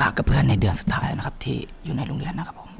พักกับเพื่อนในเดือนสุดท้ายนะครับ ที่อยู่ในโรงเรียนนะครับผม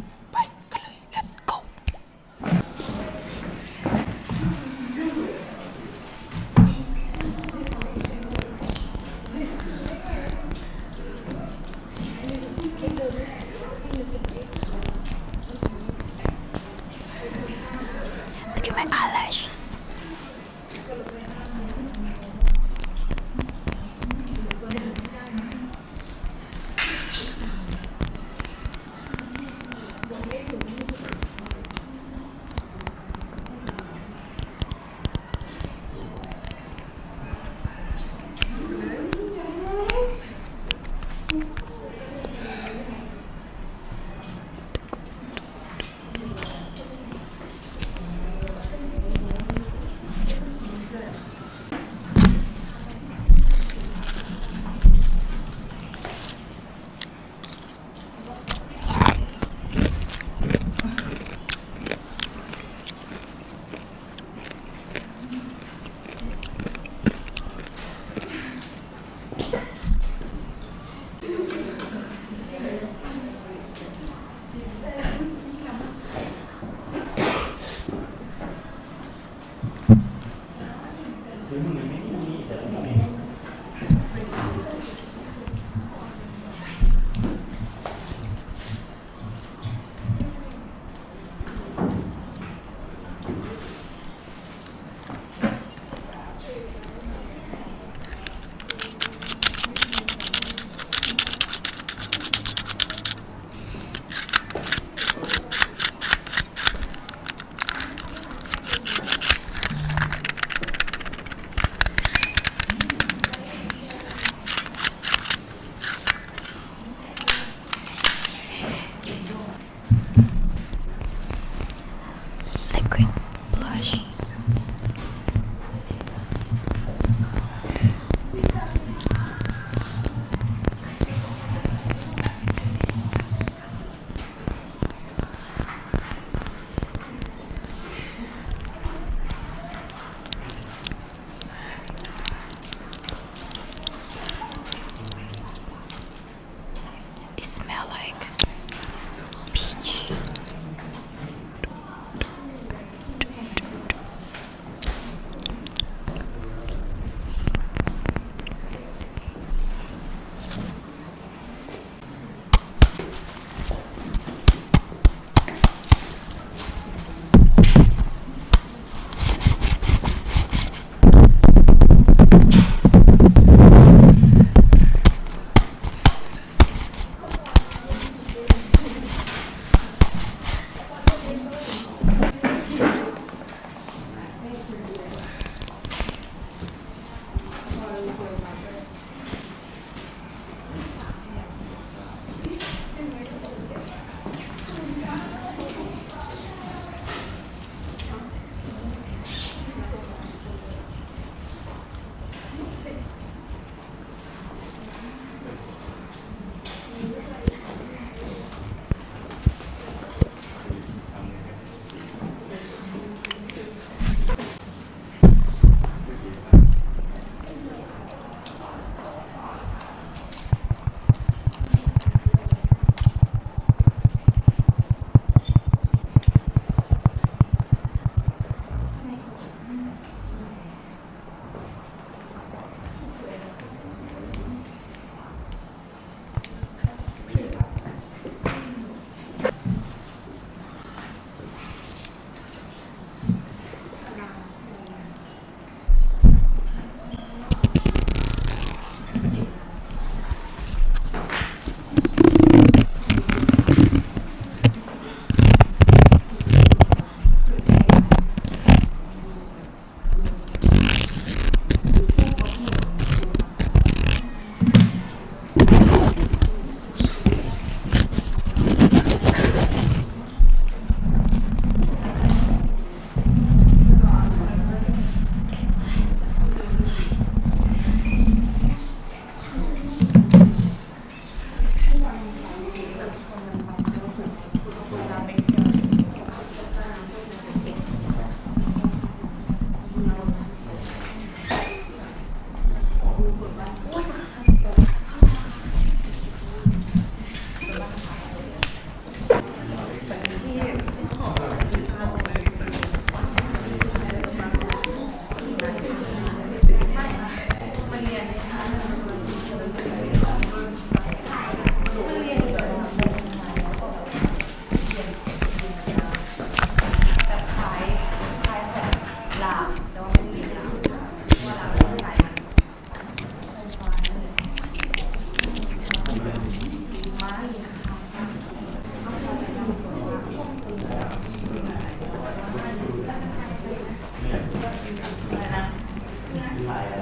Hi.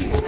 you.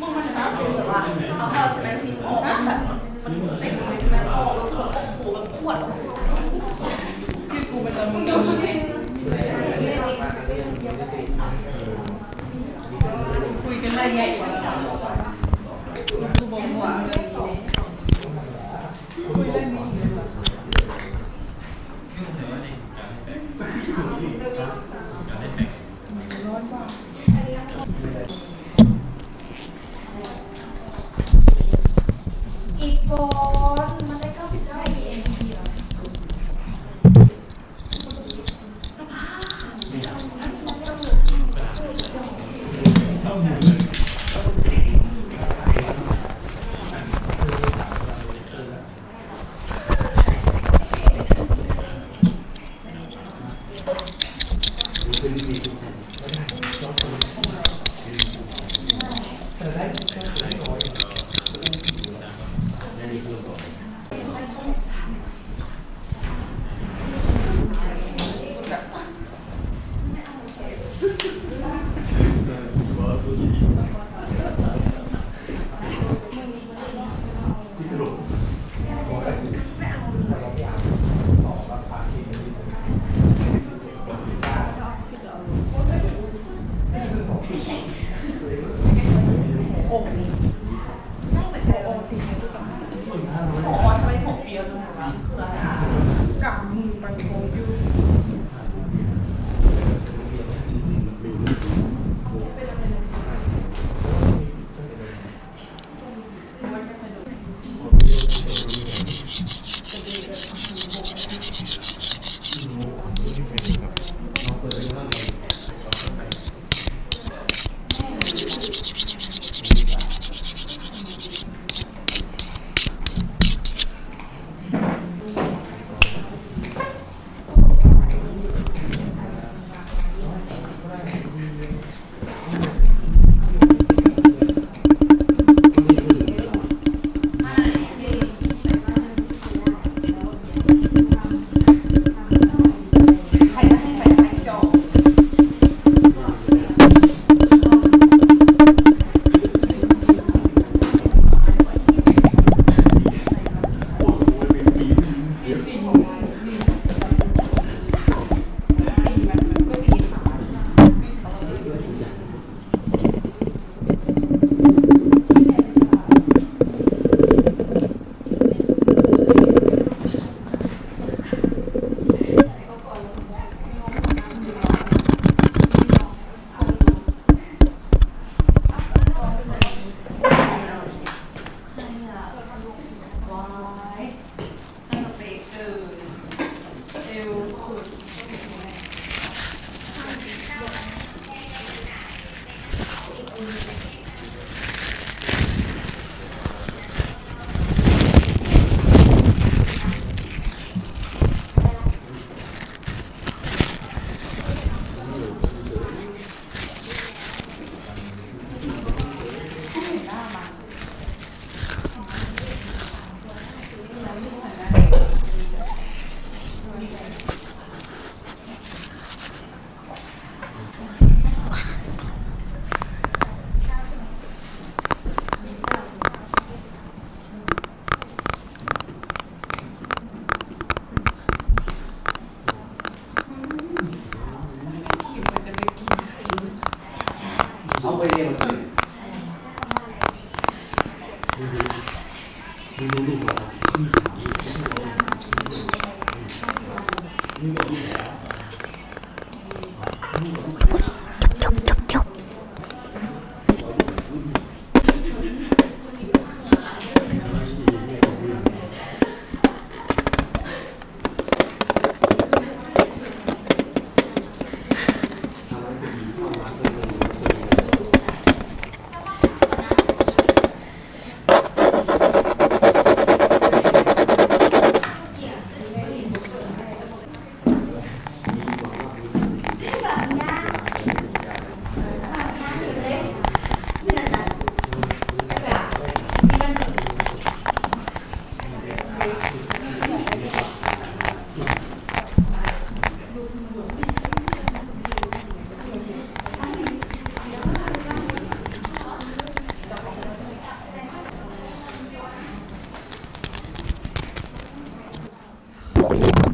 มึงมันนะคือแบบว่าเอาเข้าใช่ไหมทีออกแบบมันติดเลยใช่ไหมออกแล้วแบบโอ้โหแบบปวดคือกูเป็นมึงยกจริงคุยกันอะไรใหญ่กว่ากูบอกว่าคุยเรื่องนี้ อยู่ เอ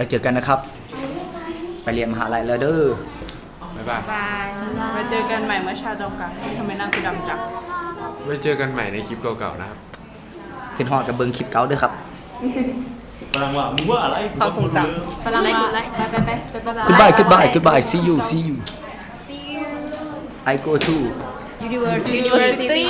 แล้วเจอกันนะครับ ไปเรียนมหาลัยแล้วเด้อ บ๊ายบาย บายไปเจอกันใหม่เมื่อชาดองกันทำไมหน้ากูดำจัง ไว้เจอกันใหม่ในคลิปเก่าๆนะครับ ขึ้นฮอดกับเบิงคลิปเก่าเด้อครับ ฝรั่งว่ามึงว่าอะไรความทรงจำฝรั่งไลค์ไลค์ไปไปไปไปไป goodbye goodbye goodbye see you see you I go to University